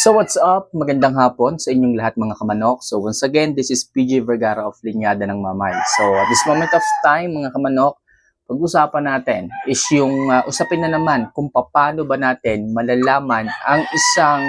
So what's up? Magandang hapon sa inyong lahat mga kamanok. So once again, this is PJ Vergara of Linyada ng Mamay. So at this moment of time mga kamanok, pag-usapan natin is yung uh, usapin na naman kung paano ba natin malalaman ang isang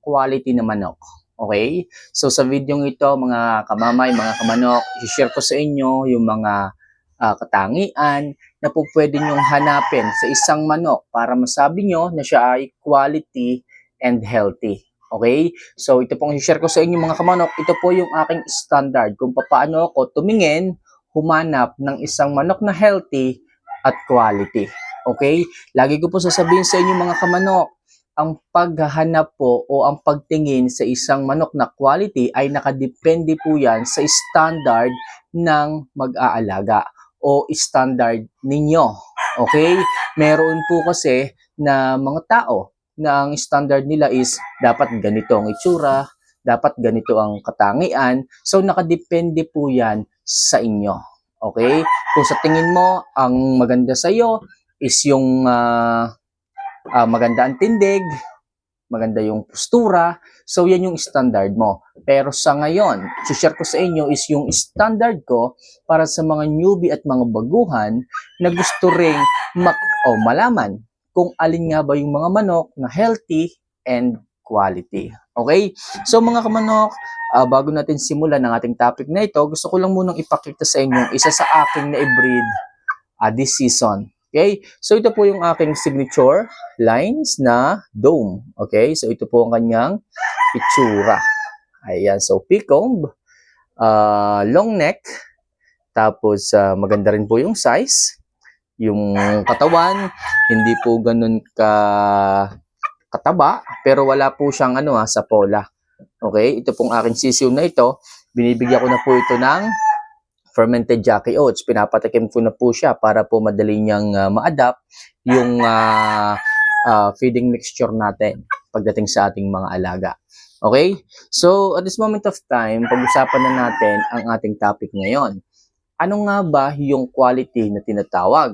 quality na manok. Okay? So sa video ito mga kamamay, mga kamanok, i-share ko sa inyo yung mga ah, katangian na po pwede nyong hanapin sa isang manok para masabi nyo na siya ay quality and healthy. Okay? So, ito pong share ko sa inyo mga kamanok. Ito po yung aking standard kung paano ako tumingin, humanap ng isang manok na healthy at quality. Okay? Lagi ko po sasabihin sa inyo mga kamanok, ang paghahanap po o ang pagtingin sa isang manok na quality ay nakadepende po yan sa standard ng mag-aalaga o standard ninyo. Okay? Meron po kasi na mga tao na ang standard nila is dapat ganito ang itsura, dapat ganito ang katangian. So nakadepende po 'yan sa inyo. Okay? Kung sa tingin mo ang maganda sa iyo is yung ah, ah, maganda ang tindig, maganda yung postura, so yan yung standard mo. Pero sa ngayon, share ko sa inyo is yung standard ko para sa mga newbie at mga baguhan na gusto ring mak o malaman kung alin nga ba yung mga manok na healthy and quality. Okay? So mga kamanok, ah, bago natin simulan ang ating topic na ito, gusto ko lang munang ipakita sa inyo isa sa aking na-breed ah, this season. Okay? So ito po yung aking signature lines na dome. Okay? So ito po ang kanyang itsura. Ayan. So peacomb, ah, long neck, tapos ah, maganda rin po yung size. Yung katawan, hindi po ganun ka kataba, pero wala po siyang ano ha, sa pola. Okay, ito pong aking sisiw na ito, binibigyan ko na po ito ng fermented Jackie Oats. Pinapatikim ko na po siya para po madali niyang ah, ma-adapt yung ah, ah, feeding mixture natin pagdating sa ating mga alaga. Okay? So, at this moment of time, pag-usapan na natin ang ating topic ngayon. Ano nga ba yung quality na tinatawag?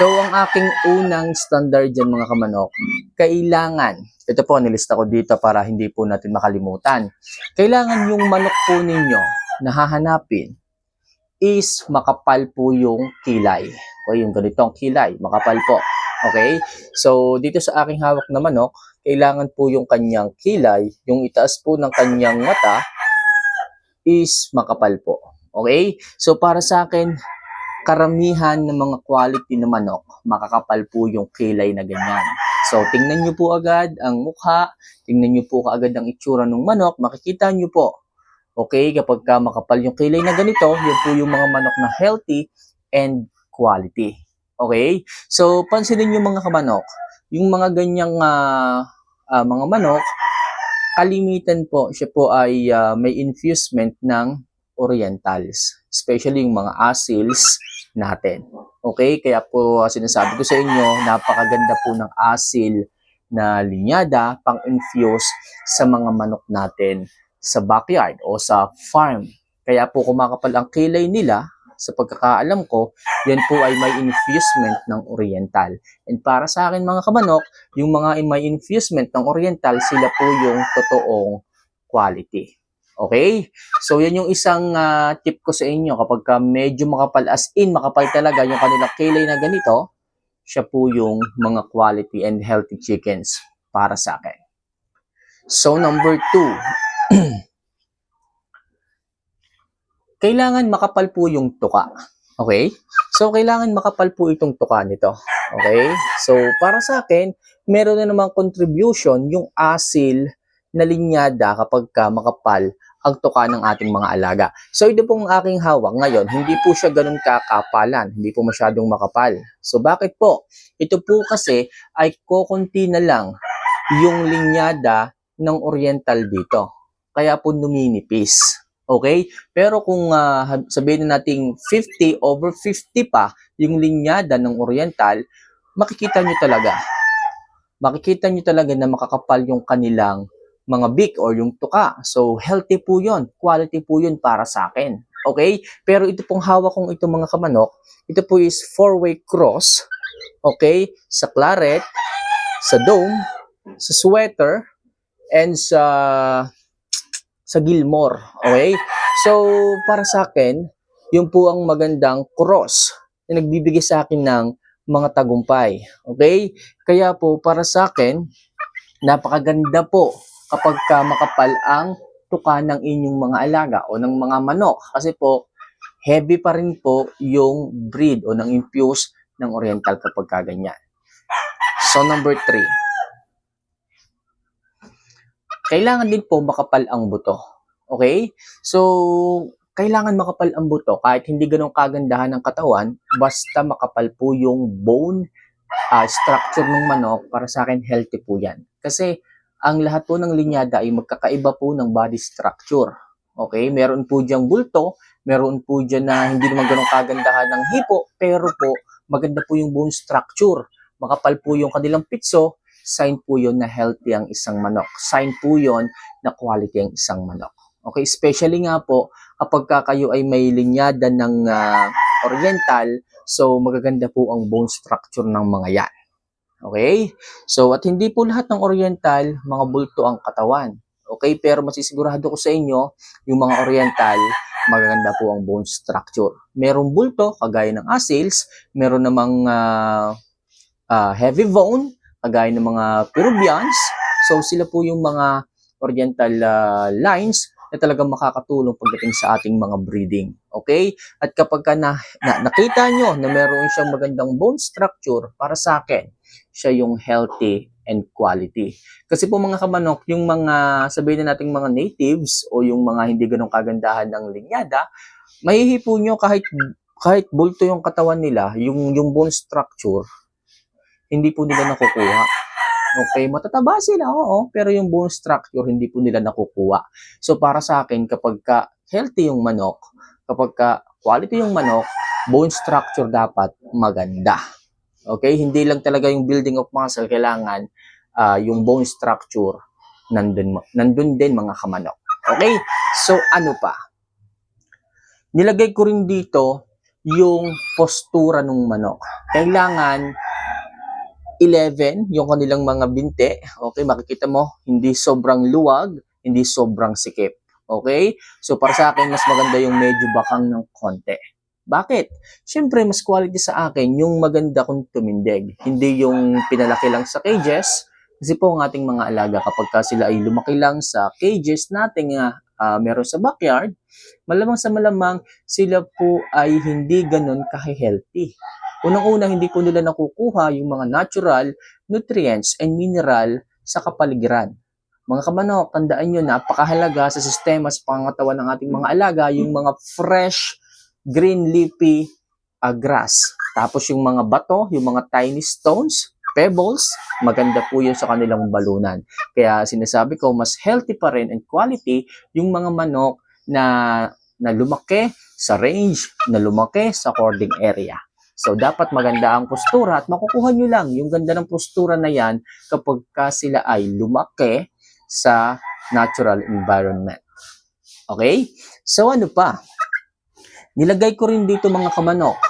So, ang aking unang standard dyan mga kamanok, kailangan, ito po, nilista ko dito para hindi po natin makalimutan. Kailangan yung manok po ninyo na hahanapin is makapal po yung kilay. O yung ganitong kilay, makapal po. Okay? So, dito sa aking hawak na manok, kailangan po yung kanyang kilay, yung itaas po ng kanyang mata is makapal po. Okay? So, para sa akin, karamihan ng mga quality na manok, makakapal po yung kilay na ganyan. So, tingnan nyo po agad ang mukha, tingnan nyo po kaagad ang itsura ng manok, makikita nyo po. Okay, kapag ka makapal yung kilay na ganito, yun po yung mga manok na healthy and quality. Okay? So, pansinin nyo mga kamanok, yung mga ganyang ah, ah, mga manok, kalimitan po, siya po ay ah, may infusement ng orientals, especially yung mga asils natin. Okay, kaya po sinasabi ko sa inyo, napakaganda po ng asil na linyada pang-infuse sa mga manok natin sa backyard o sa farm. Kaya po kumakapal ang kilay nila, sa pagkakaalam ko, yan po ay may infusement ng oriental. And para sa akin mga kamanok, yung mga may infusement ng oriental, sila po yung totoong quality. Okay? So, yan yung isang ah, tip ko sa inyo. Kapag ka medyo makapal, as in, makapal talaga yung kanilang kilay na ganito, siya po yung mga quality and healthy chickens para sa akin. So, number two, kailangan makapal po yung tuka. Okay? So, kailangan makapal po itong tuka nito. Okay? So, para sa akin, meron na namang contribution yung asil na linyada kapag ka makapal ang tuka ng ating mga alaga. So, ito pong aking hawak ngayon, hindi po siya ganun kakapalan, hindi po masyadong makapal. So, bakit po? Ito po kasi ay kokonti na lang yung linyada ng oriental dito. Kaya po numinipis. Okay? Pero kung ah, sabihin na nating 50 over 50 pa yung linyada ng oriental, makikita nyo talaga. Makikita nyo talaga na makakapal yung kanilang mga beak or yung tuka. So, healthy po yun. Quality po yun para sa akin. Okay? Pero ito pong hawak kong ito mga kamanok, ito po is four-way cross. Okay? Sa claret, sa dome, sa sweater, and sa sa Gilmore. Okay? So, para sa akin, yun po ang magandang cross na nagbibigay sa akin ng mga tagumpay. Okay? Kaya po, para sa akin, napakaganda po kapag ka makapal ang tuka ng inyong mga alaga o ng mga manok. Kasi po, heavy pa rin po yung breed o ng infuse ng oriental kapag kaganyan. So, number three. Kailangan din po makapal ang buto. Okay? So, kailangan makapal ang buto kahit hindi ganun kagandahan ng katawan, basta makapal po yung bone ah, structure ng manok, para sa akin healthy po yan. Kasi ang lahat po ng linyada ay magkakaiba po ng body structure. Okay? Meron po diyang bulto, meron po dyan na hindi naman ganun kagandahan ng hipo, pero po maganda po yung bone structure. Makapal po yung kanilang pitso, sign po yon na healthy ang isang manok. Sign po yon na quality ang isang manok. Okay, especially nga po kapag ka kayo ay may linyada ng ah, oriental, so magaganda po ang bone structure ng mga yan. Okay? So, at hindi po lahat ng oriental, mga bulto ang katawan. Okay? Pero masisigurado ko sa inyo, yung mga oriental, magaganda po ang bone structure. Merong bulto, kagaya ng asils, meron namang ah, ah, heavy bone, kagaya ng mga Peruvians. So, sila po yung mga oriental ah, lines na talagang makakatulong pagdating sa ating mga breeding. Okay? At kapag ka na, na- nakita nyo na meron siyang magandang bone structure, para sa akin, siya yung healthy and quality. Kasi po mga kamanok, yung mga, sabihin na nating mga natives o yung mga hindi ganong kagandahan ng linyada, mahihipo nyo kahit kahit bulto yung katawan nila, yung yung bone structure, hindi po nila nakukuha. Okay, matataba sila, oo, pero yung bone structure hindi po nila nakukuha. So para sa akin, kapag ka healthy yung manok, kapag ka quality yung manok, bone structure dapat maganda. Okay, hindi lang talaga yung building of muscle, kailangan ah, yung bone structure nandun, nandun din mga kamanok. Okay, so ano pa? Nilagay ko rin dito yung postura ng manok. Kailangan 11 yung kanilang mga binte. Okay, makikita mo, hindi sobrang luwag, hindi sobrang sikip. Okay? So para sa akin, mas maganda yung medyo bakang ng konti. Bakit? Siyempre, mas quality sa akin yung maganda kong tumindig. Hindi yung pinalaki lang sa cages. Kasi po ang ating mga alaga, kapag ka sila ay lumaki lang sa cages natin nga ah, meron sa backyard, malamang sa malamang sila po ay hindi ganun ka-healthy. Unang-una, hindi po nila nakukuha yung mga natural nutrients and mineral sa kapaligiran. Mga kamanok, tandaan nyo, napakahalaga sa sistema sa pangangatawan ng ating mga alaga, yung mga fresh, green leafy ah, grass. Tapos yung mga bato, yung mga tiny stones, pebbles, maganda po yun sa kanilang balunan. Kaya sinasabi ko, mas healthy pa rin and quality yung mga manok na, na lumaki sa range, na lumaki sa hoarding area. So, dapat maganda ang postura at makukuha nyo lang yung ganda ng postura na yan kapag ka sila ay lumaki sa natural environment. Okay? So, ano pa? Nilagay ko rin dito mga kamanok.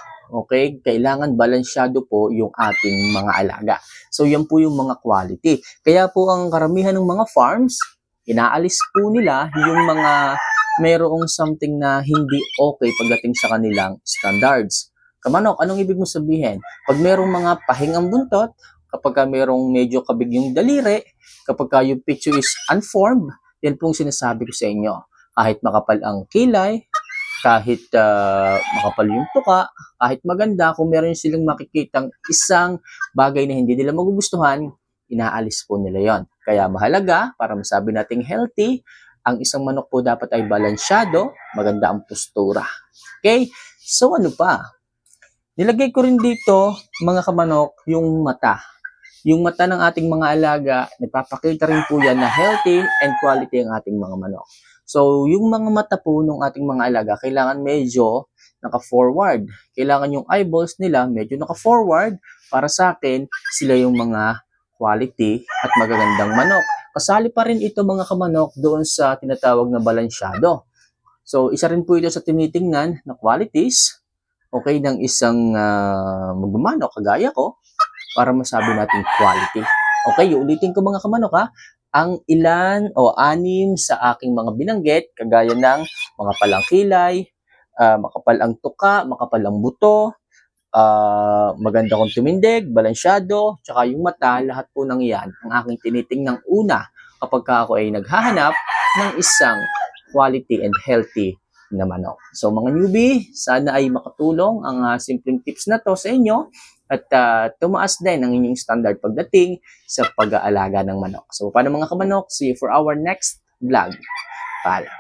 Okay? Kailangan balansyado po yung ating mga alaga. So, yan po yung mga quality. Kaya po ang karamihan ng mga farms, inaalis po nila yung mga mayroong something na hindi okay pagdating sa kanilang standards. Kamanok, anong ibig mo sabihin? Pag merong mga pahingang buntot, kapag ka merong medyo kabig yung daliri, kapag ka yung picture is unformed, yan pong sinasabi ko sa inyo. Kahit makapal ang kilay, kahit ah, makapal yung tuka, kahit maganda, kung meron silang makikitang isang bagay na hindi nila magugustuhan, inaalis po nila yon. Kaya mahalaga, para masabi nating healthy, ang isang manok po dapat ay balansyado, maganda ang postura. Okay? So ano pa? Nilagay ko rin dito, mga kamanok, yung mata. Yung mata ng ating mga alaga, nagpapakita rin po yan na healthy and quality ang ating mga manok. So, yung mga mata po ng ating mga alaga, kailangan medyo naka-forward. Kailangan yung eyeballs nila medyo naka-forward para sa akin, sila yung mga quality at magagandang manok. Kasali pa rin ito mga kamanok doon sa tinatawag na balansyado. So, isa rin po ito sa tinitingnan na qualities okay ng isang uh, magmamano kagaya ko para masabi natin quality. Okay, ulitin ko mga kamanok ha. ang ilan o anim sa aking mga binanggit, kagaya ng mga palang kilay, ah, makapal ang tuka, makapal ang buto, ah, maganda kong tumindig, balansyado, tsaka yung mata, lahat po ng yan ang aking tinitingnang una kapag ka ako ay naghahanap ng isang quality and healthy na manok. So mga newbie, sana ay makatulong ang ah, simpleng tips na to sa inyo at ah, tumaas din ang inyong standard pagdating sa pag-aalaga ng manok. So paano mga kamanok, see you for our next vlog. Paalam.